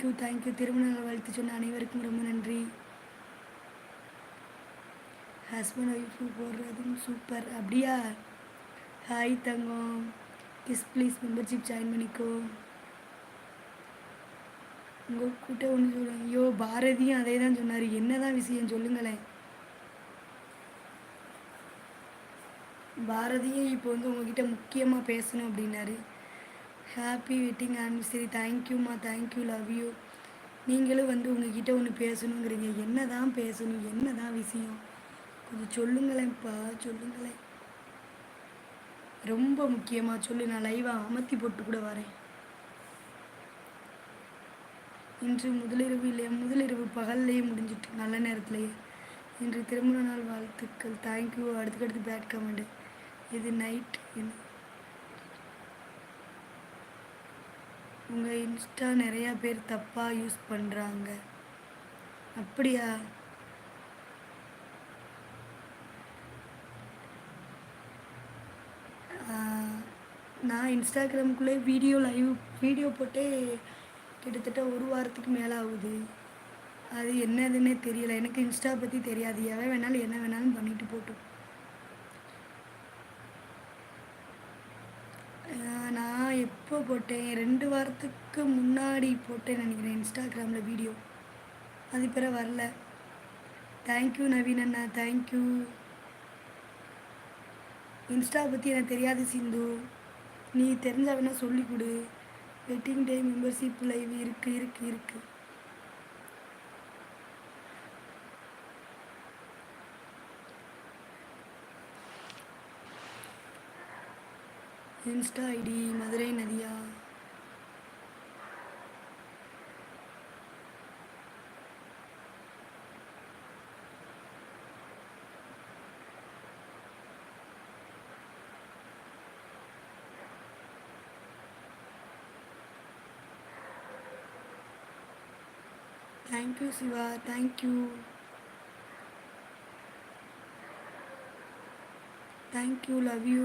Thank you thank you திருமணங்கள் வாழ்த்து சொன்ன அனைவருக்கும் ரொம்ப நன்றி. ஹஸ்பண்ட் ஒய்ஃபு போடுறதும் சூப்பர் அப்படியா? ஹாய் தங்கம். கிஸ் ப்ளீஸ் மெம்பர்ஷிப் ஜாயின் பண்ணிக்கோ. உங்கள் கூட்ட ஒன்று சொல்லுங்க ஐயோ பாரதியும் அதே தான் சொன்னார். என்ன தான் விஷயம் சொல்லுங்களேன். பாரதியும் இப்போ வந்து உங்ககிட்ட முக்கியமாக பேசணும் அப்படின்னாரு. ஹாப்பி வெட்டிங் ஆனிவர்சரி தேங்க்யூம்மா தேங்க்யூ லவ் யூ நீங்களும் வந்து உங்ககிட்ட ஒன்று பேசணுங்கிறீங்க. என்ன தான் பேசணும்? என்ன தான் விஷயம்? கொஞ்சம் சொல்லுங்களேன்ப்பா சொல்லுங்களேன். ரொம்ப முக்கியமாக சொல்லு. நான் லைவாக அமர்த்தி போட்டு கூட வரேன். இன்று முதலிரவு இல்லையா முதலிரவு பகல்லையே முடிஞ்சிட்டு நல்ல நேரத்துலையே இன்று திருமண நாள் வாழ்த்துக்கள். தேங்க்யூ அடுத்துக்கடுத்து பேட் கமெண்ட் இது நைட் என்ன உங்கள் இன்ஸ்டா நிறையா பேர் தப்பாக யூஸ் பண்ணுறாங்க அப்படியா? நான் இன்ஸ்டாகிராமுக்குள்ளே வீடியோ லைவ் வீடியோ போட்டே கிட்டத்தட்ட ஒரு வாரத்துக்கு மேலே ஆகுது. அது என்னதுன்னே தெரியல. எனக்கு இன்ஸ்டா பற்றி தெரியாது. எவன் வேணாலும் என்ன வேணாலும் பண்ணிட்டு போட்டோம் ஆஹ் நான் எப்போ போட்டேன். ரெண்டு வாரத்துக்கு முன்னாடி போட்டேன் நினைக்கிறேன் இன்ஸ்டாகிராமில் வீடியோ. அது பிறகு வரல. தேங்க்யூ நவீன் அண்ணா தேங்க்யூ இன்ஸ்டா பற்றி எனக்கு தெரியாது சிந்து. நீ தெரிஞ்சா வேணால் சொல்லி கொடு. வெட்டிங் டே மெம்பர்ஷிப் லைவ் இருக்குது இருக்குது இருக்குது இருக்கு இருக்கு இருக்கு insta ID Madurai Nadiya thank you Siva thank you thank you love you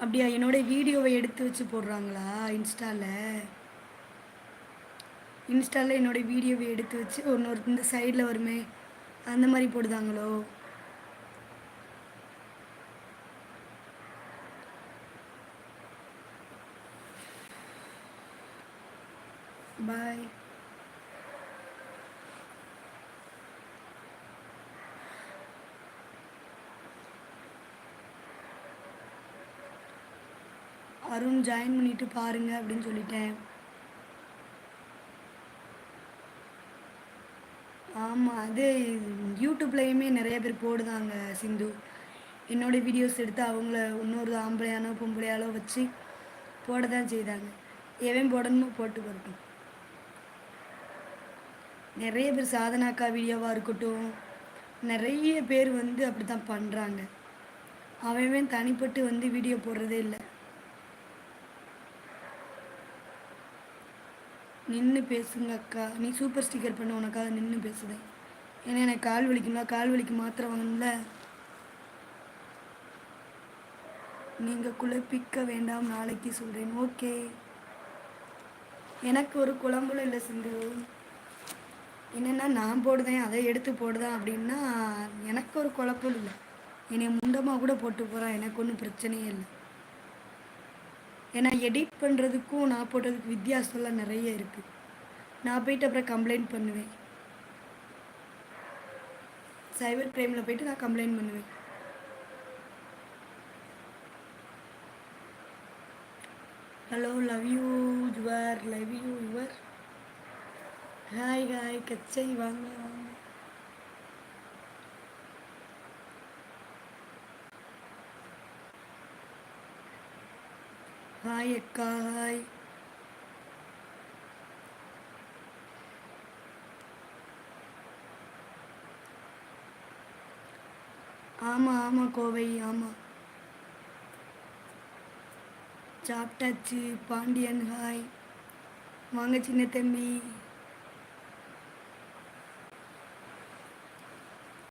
அப்படியா என்னோட வீடியோவை எடுத்து வச்சு போடுறாங்களா இன்ஸ்டாவில் இன்ஸ்டாவில் என்னோட வீடியோவை எடுத்து வச்சு ஒன்று இந்த சைடில் வருமே அந்த மாதிரி போடுதாங்களோ? பாய் அருண் ஜாயின் பண்ணிட்டு பாருங்க அப்படின்னு சொல்லிட்டேன். ஆமாம் அது யூடியூப்லேயுமே நிறைய பேர் போடுதாங்க சிந்து. என்னோடய வீடியோஸ் எடுத்து அவங்கள இன்னொரு ஆம்பளையானோ பொம்பளையாலோ வச்சு போட தான் செய்தாங்க. எவன் போடணுமோ போட்டு வரட்டும் நிறைய பேர் சாதனாக்கா வீடியோவாக இருக்கட்டும் நிறைய பேர் வந்து அப்படி தான் பண்ணுறாங்க அவன் தனிப்பட்டு வந்து வீடியோ போடுறதே இல்லை. நின்று பேசுங்க அக்கா. நீ சூப்பர் ஸ்டிக்கர் பண்ண உனக்காக நின்று பேசுதேன் ஏன்னா எனக்கு கால் வலிக்கும்ல கால் வலிக்கு மாத்திரை வாங்கணும்ல. நீங்கள் குழப்பிக்க வேண்டாம் நாளைக்கு சொல்கிறேன் ஓகே எனக்கு ஒரு குழம்புல இல்லை சிந்து. என்னென்னா நான் போடுதேன் அதை எடுத்து போடுதேன் அப்படின்னா எனக்கு ஒரு குழப்பம் இல்லை. என்னை முண்டமாக கூட போட்டு போகிறான் எனக்கு ஒன்றும் பிரச்சனையே இல்லை. ஏன்னா எடிட் பண்ணுறதுக்கும் நான் போட்டதுக்கு வித்தியாசம்லாம் நிறைய இருக்குது நான் போயிட்டு அப்புறம் கம்ப்ளைண்ட் பண்ணுவேன். சைபர் கிரைமில் போயிட்டு நான் கம்ப்ளைண்ட் பண்ணுவேன். Hello love you your love you your hi hi கச்சை வாங்க வாங்க. ஹாய் அக்கா ஹாய் ஆமாம் ஆமாம் கோவை ஆமாம் சாப்பிட்டாச்சு பாண்டியன் ஹாய் வாங்க சின்ன தம்பி.